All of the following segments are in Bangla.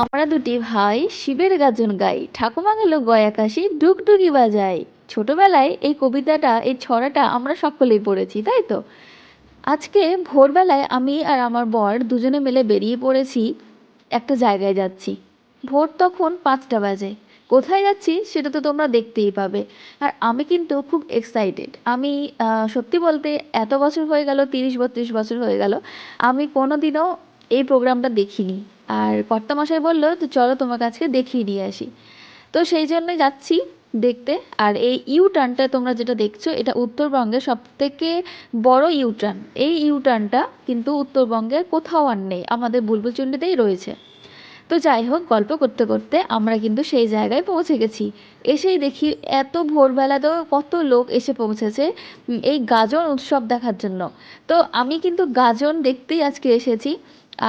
আমরা দুটি ভাই শিবের গাজন গাই। ঠাকুমা গেল গয়া কাশি ডুগডুগি বাজাই ছোটবেলায় এই কবিতাটা, এই ছড়াটা আমরা সকলেই পড়েছি, তাই তো? আজকে ভোরবেলায় আমি আর আমার বর দুজনে মিলে বেরিয়ে পড়েছি একটা জায়গায় যাচ্ছি। ভোর তখন পাঁচটা বাজে। কোথায় যাচ্ছি সেটা তো তোমরা দেখতেই পাবে। আর আমি কিন্তু খুব এক্সাইটেড আমি সত্যি বলতে এত বছর হয়ে গেল, তিরিশ বত্রিশ বছর হয়ে গেল, আমি কোনোদিনও এই প্রোগ্রামটা দেখিনি। আর কর্তামশাই বলল, তো চলো তোমাকে আজকে দেখিয়ে নিয়ে আসি। তো সেই জন্যই যাচ্ছি দেখতে। আর এই ইউ টার্নটা তোমরা যেটা দেখছ, এটা উত্তরবঙ্গের সব থেকে বড় ইউ টার্ন এই ইউ টার্নটা কিন্তু উত্তরবঙ্গের কোথাও আর নেই, আমাদের বুলবুলচুন্ডিতেই রয়েছে। তো যাই হোক, গল্প করতে করতে আমরা কিন্তু সেই জায়গায় পৌঁছে গেছি। এসেই দেখি এত ভোরবেলাতেও কত লোক এসে পৌঁছেছে এই গাজন উৎসব দেখার জন্য। তো আমি কিন্তু গাজন দেখতেই আজকে এসেছি।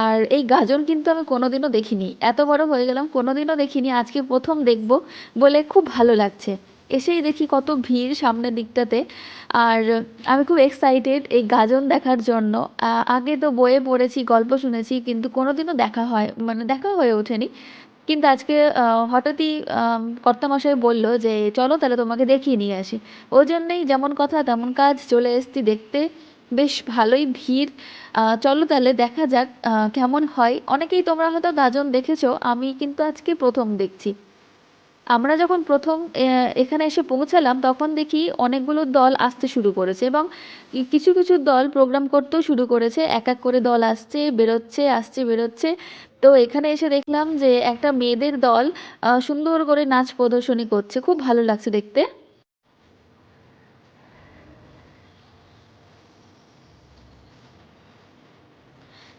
আর এই গাজন কিন্তু আমি কোনোদিনও দেখিনি। এত বড় হয়ে গেলাম, কোনোদিনও দেখিনি। আজকে প্রথম দেখব বলে খুব ভালো লাগছে। এসেই দেখি কত ভিড় সামনের দিকটাতে। আর আমি খুব এক্সাইটেড এই গাজন দেখার জন্য। আগে তো বইয়ে পড়েছি, গল্প শুনেছি, কিন্তু কোনোদিনও দেখা হয় মানে দেখা হয়ে ওঠেনি। কিন্তু আজকে হঠাৎই কর্তামশাই বলল যে, চলো তাহলে তোমাকে দেখিয়ে নিয়ে আসি। ওই জন্যেই যেমন কথা তেমন কাজ চলে এসেছি দেখতে। বেশ ভালোই ভিড়। চলো তাহলে দেখা যাক কেমন হয়। অনেকেই তোমরা হয়তো গাজন দেখেছ, আমি কিন্তু আজকে প্রথম দেখছি। আমরা যখন প্রথম এখানে এসে পৌঁছালাম, তখন দেখি অনেকগুলো দল আসতে শুরু করেছে এবং কিছু কিছু দল প্রোগ্রাম করতেও শুরু করেছে। এক এক করে দল আসছে, বেরোচ্ছে আসছে, বেরোচ্ছে। তো এখানে এসে দেখলাম যে একটা মেয়েদের দল সুন্দর করে নাচ প্রদর্শনী করছে। খুব ভালো লাগছে দেখতে।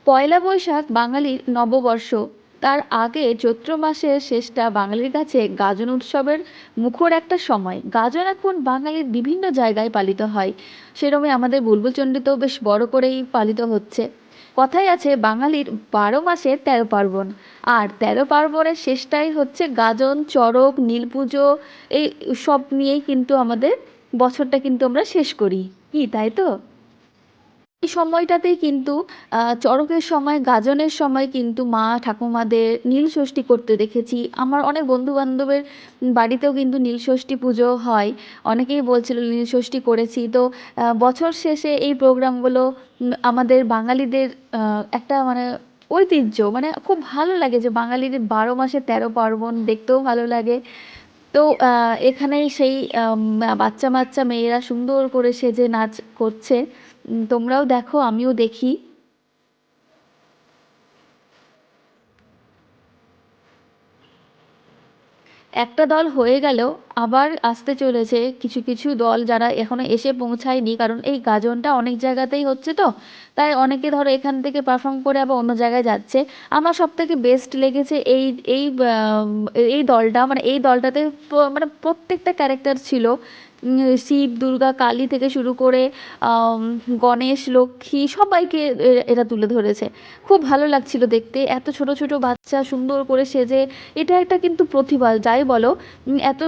পয়লা বৈশাখ বাঙালির নববর্ষ। তার আগে চৈত্র মাসের শেষটা বাঙালির কাছে গাজন উৎসবের মুখর একটা সময়। গাজন এখন বাঙালির বিভিন্ন জায়গায় পালিত হয়। সেরকমই আমাদের বুলবুল বুলবুলচণ্ডীতেও বেশ বড় করেই পালিত হচ্ছে। কথায় আছে, বাঙালির বারো মাসে তেরো পার্বণ। আর তেরো পার্বণের শেষটাই হচ্ছে গাজন, চড়ক নীল পুজো এই সব নিয়েই কিন্তু আমাদের বছরটা কিন্তু আমরা শেষ করি। কি, তাই তো? এই সময়টাতেই কিন্তু চড়কের সময়, গাজনের সময় কিন্তু মা ঠাকুমাদের নীল ষষ্ঠী করতে দেখেছি। আমার অনেক বন্ধু বান্ধবের বাড়িতেও কিন্তু নীল ষষ্ঠী পুজো হয়। অনেকেই বলছিল নীল ষষ্ঠী করেছি। তো বছর শেষে এই প্রোগ্রামগুলো আমাদের বাঙালিদের একটা মানে ঐতিহ্য মানে খুব ভালো লাগে যে বাঙালিদের বারো মাসে তেরো পার্বণ দেখতেও ভালো লাগে। তো এখানে এখানেই সেই বাচ্চা বাচ্চা মেয়েরা সুন্দর করে সেজে নাচ করছে তোমরাও দেখো আমিও দেখি। একটা দল হয়ে গেলেও আবার আসতে চলেছে। কিছু কিছু দল যারা এখনও এসে পৌঁছায়নি, কারণ এই গাজনটা অনেক জায়গাতেই হচ্ছে তো। তাই অনেকে ধরো এখান থেকে পারফর্ম করে আবার অন্য জায়গায় যাচ্ছে। আমার সব থেকে বেস্ট লেগেছে এই এই এই দলটা। মানে এই দলটাতে মানে প্রত্যেকটা ক্যারেক্টার ছিল। শিব দুর্গা কালী থেকে শুরু করে গণেশ লক্ষ্মী সবাইকে এরা তুলে ধরেছে। খুব ভালো লাগছিল দেখতে। এত ছোট ছোট বাচ্চা সুন্দর করে সেজে এটা একটা কিন্তু প্রতিভা। যাই বলো এত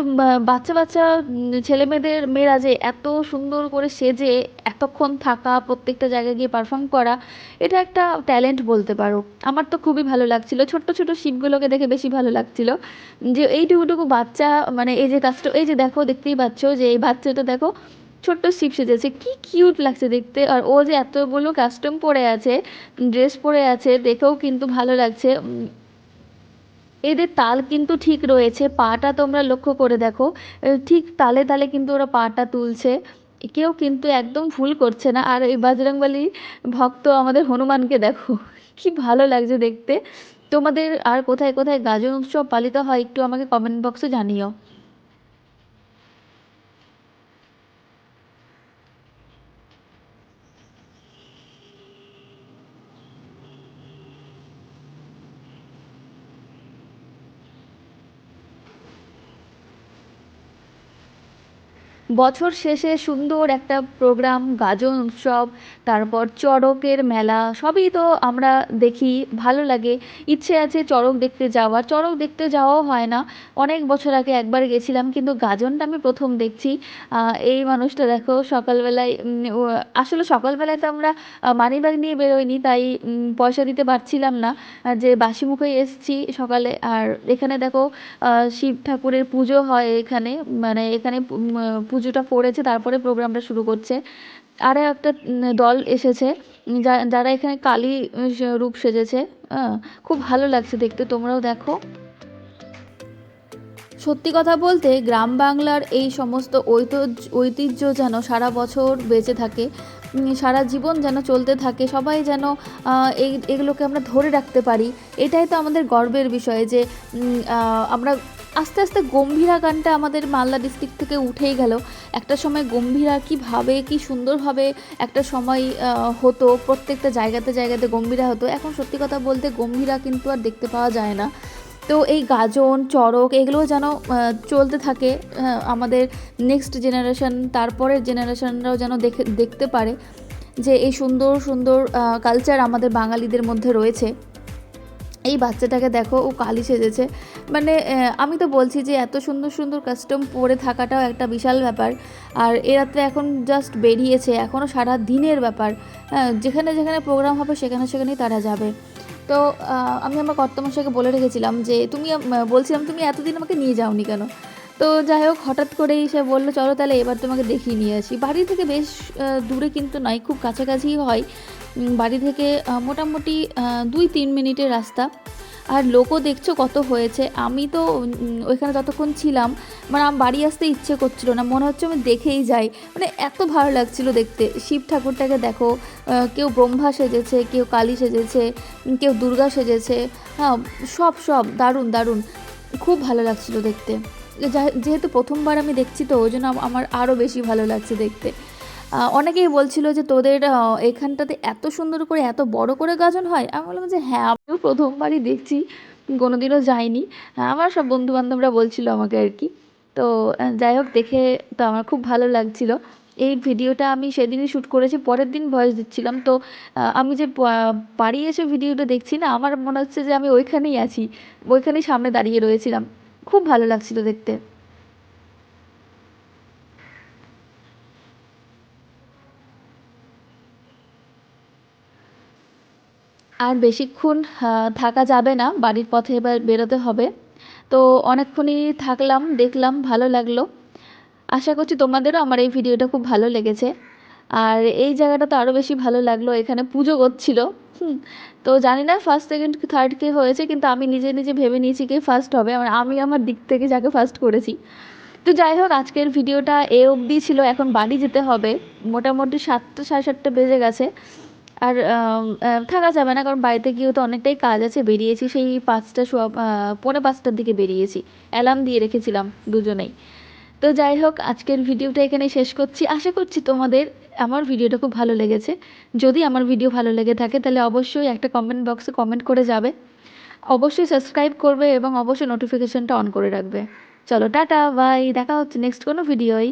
বাচ্চা বাচ্চা উম, ছেলে মেয়েদের মেয়েরা যে এত সুন্দর করে সেজে এতক্ষণ থাকা প্রত্যেকটা জায়গায় গিয়ে পারফর্ম করা এটা একটা ট্যালেন্ট বলতে পারো। আমার তো খুবই ভালো লাগছিল। ছোট্ট ছোট শিবগুলোকে দেখে বেশি ভালো লাগছিল। যে এইটুকুটুকু বাচ্চা মানে এই যে কাজটা এই যে দেখো দেখতেই পাচ্ছ যে এই বাচ্চাটা দেখো, ছোট্ট শিব সেজেছে। কি কিউট লাগছে দেখতে। আর ও যে এতগুলো কাস্টম পরে আছে ড্রেস পরে আছে, দেখেও কিন্তু ভালো লাগছে। এদের তাল কিন্তু ঠিক রয়েছে। পাটা তোমরা লক্ষ্য করে দেখো। ঠিক তালে তালে কিন্তু ওরা পাটা তুলছে। কেউ কিন্তু একদম ভুল করছে না। আর এই বজরংবলী ভক্ত আমাদের হনুমানকে দেখো, কি ভালো লাগছে দেখতে। তোমাদের আর কোথায় কোথায় গাজন উৎসব পালিত হয় একটু আমাকে কমেন্ট বক্সে জানিও। বছর শেষে সুন্দর একটা প্রোগ্রাম, গাজন উৎসব, তারপর চড়কের মেলা, সবই তো আমরা দেখি, ভালো লাগে। ইচ্ছে আছে চড়ক দেখতে যাওয়ার। চড়ক দেখতে যাওয়াও হয় না। অনেক বছর আগে একবার গেছিলাম, কিন্তু গাজনটা আমি প্রথম দেখছি। এই মানুষটা দেখো, সকালবেলায় আসলে সকালবেলায় তো আমরা মানিব্যাগ নিয়ে বেরোইনি তাই পয়সা দিতে পারছিলাম না। যে বাসি মুখেই এসেছি সকালে। আর এখানে দেখো শিব ঠাকুরের পুজো হয় এখানে। মানে এখানে পুজোটা পড়েছে, তারপরে প্রোগ্রামটা শুরু করছে। আরও একটা দল এসেছে যারা এখানে কালী রূপ সেজেছে খুব ভালো লাগছে দেখতে, তোমরাও দেখো। সত্যি কথা বলতে, গ্রাম বাংলার এই সমস্ত ঐতিহ্য যেন সারা বছর বেঁচে থাকে সারা জীবন যেন চলতে থাকে, সবাই যেন এই, এগুলোকে আমরা ধরে রাখতে পারি, এটাই তো আমাদের গর্বের বিষয় যে আমরা আস্তে আস্তে গম্ভীরা গানটা আমাদের মালদা ডিস্ট্রিক্ট থেকে উঠেই গেল। একটা সময় গম্ভীরা কীভাবে কী সুন্দরভাবে একটা সময় হতো, প্রত্যেকটা জায়গাতে জায়গাতে গম্ভীরা হতো। এখন সত্যি কথা বলতে গম্ভীরা কিন্তু আর দেখতে পাওয়া যায় না। তো এই গাজন, চড়ক এগুলো যেন চলতে থাকে আমাদের নেক্সট জেনারেশন তারপরের জেনারেশনরাও যেন দেখে, দেখতে পারে যে এই সুন্দর সুন্দর কালচার আমাদের বাঙালিদের মধ্যে রয়েছে। এই বাচ্চাটাকে দেখো, ও কালি সেজেছে। মানে আমি তো বলছি যে এত সুন্দর সুন্দর কাস্টম পরে থাকাটাও একটা বিশাল ব্যাপার। আর এরা তো এখন জাস্ট বেরিয়েছে এখনও সারা দিনের ব্যাপার। যেখানে যেখানে প্রোগ্রাম হবে সেখানে সেখানেই তারা যাবে। তো আমি আমার কর্তমশাইকে বলে রেখেছিলাম যে, তুমি বলছিলাম তুমি এতদিন আমাকে নিয়ে যাওনি কেন? তো যাই হোক, হঠাৎ করেই সে বলল, চলো তাহলে এবার তোমাকে দেখিয়ে নিয়ে আসি। বাড়ি থেকে বেশ দূরে কিন্তু নয়, খুব কাছাকাছিই হয়। বাড়ি থেকে মোটামুটি দুই তিন মিনিটের রাস্তা। আর লোকও দেখছ কত হয়েছে। আমি তো ওইখানে ততক্ষণ ছিলাম মানে আমার বাড়ি আসতে ইচ্ছে করছিল না। মনে হচ্ছে আমি দেখেই যাই। মানে এত ভালো লাগছিল দেখতে। শিব ঠাকুরটাকে দেখো কেউ ব্রহ্মা সেজেছে, কেউ কালী সেজেছে কেউ দুর্গা সেজেছে। হ্যাঁ সব সব, দারুণ দারুণ। খুব ভালো লাগছিল দেখতে। যেহেতু প্রথমবার আমি দেখছি তো, ওই জন্য আমার আরও বেশি ভালো লাগছে দেখতে। অনেকেই বলছিল যে তোদের এখানটাতে এত সুন্দর করে, এত বড় করে গাজন হয়। আমি বললাম যে হ্যাঁ আমিও প্রথমবারই দেখছি, কোনোদিনও যাইনি। আমার সব বন্ধুবান্ধবরা বলছিল আমাকে আর কি। তো যাই হোক, দেখে তো আমার খুব ভালো লাগছিল। এই ভিডিওটা আমি সেদিনই শ্যুট করেছি, পরের দিন ভয়েস দিচ্ছিলাম। তো আমি যে বাড়ি এসে ভিডিওটা দেখছি না, আমার মনে হচ্ছে যে আমি ওইখানেই আছি, ওইখানেই সামনে দাঁড়িয়ে রয়েছিলাম। খুব ভালো লাগছিল দেখতে। আর বেশিক্ষণ থাকা যাবে না, বাড়ির পথে এবার বেরোতে হবে। তো অনেকক্ষণই থাকলাম, দেখলাম, ভালো লাগল। আশা করছি তোমাদেরও আমার এই ভিডিওটা খুব ভালো লেগেছে। আর এই জায়গাটা তো আরও বেশি ভালো লাগল, এখানে পুজো করছিল। তো জানি না ফার্স্ট সেকেন্ড থার্ড কে হয়েছে, কিন্তু আমি নিজে নিজে ভেবে নিয়েছি কে ফার্স্ট হবে। আমি আমার দিক থেকে যাকে ফার্স্ট করেছি। তো যাই হোক, আজকের ভিডিওটা এ অবধি ছিল, এখন বাড়ি যেতে হবে। মোটামুটি সাতটা, সাড়ে সাতটা বেজে গেছে। আর থাকা যাবে না কারণ বাড়িতে গিয়েও তো অনেকটাই কাজ আছে, বেরিয়েছি সেই পাঁচটা সোয়া পৌনে পাঁচটার দিকে বেরিয়েছি। অ্যালার্ম দিয়ে রেখেছিলাম দুজনেই। তো যাই হোক, আজকের ভিডিওটা এখানে শেষ করছি। আশা করছি তোমাদের আমার ভিডিওটা খুব ভালো লেগেছে। যদি আমার ভিডিও ভালো লেগে থাকে, তাহলে অবশ্যই একটা কমেন্ট বক্সে কমেন্ট করে যাবে। অবশ্যই সাবস্ক্রাইব করবে এবং অবশ্যই নোটিফিকেশানটা অন করে রাখবে। চলো, টাটা বাই দেখা হচ্ছে নেক্সট কোনো ভিডিওই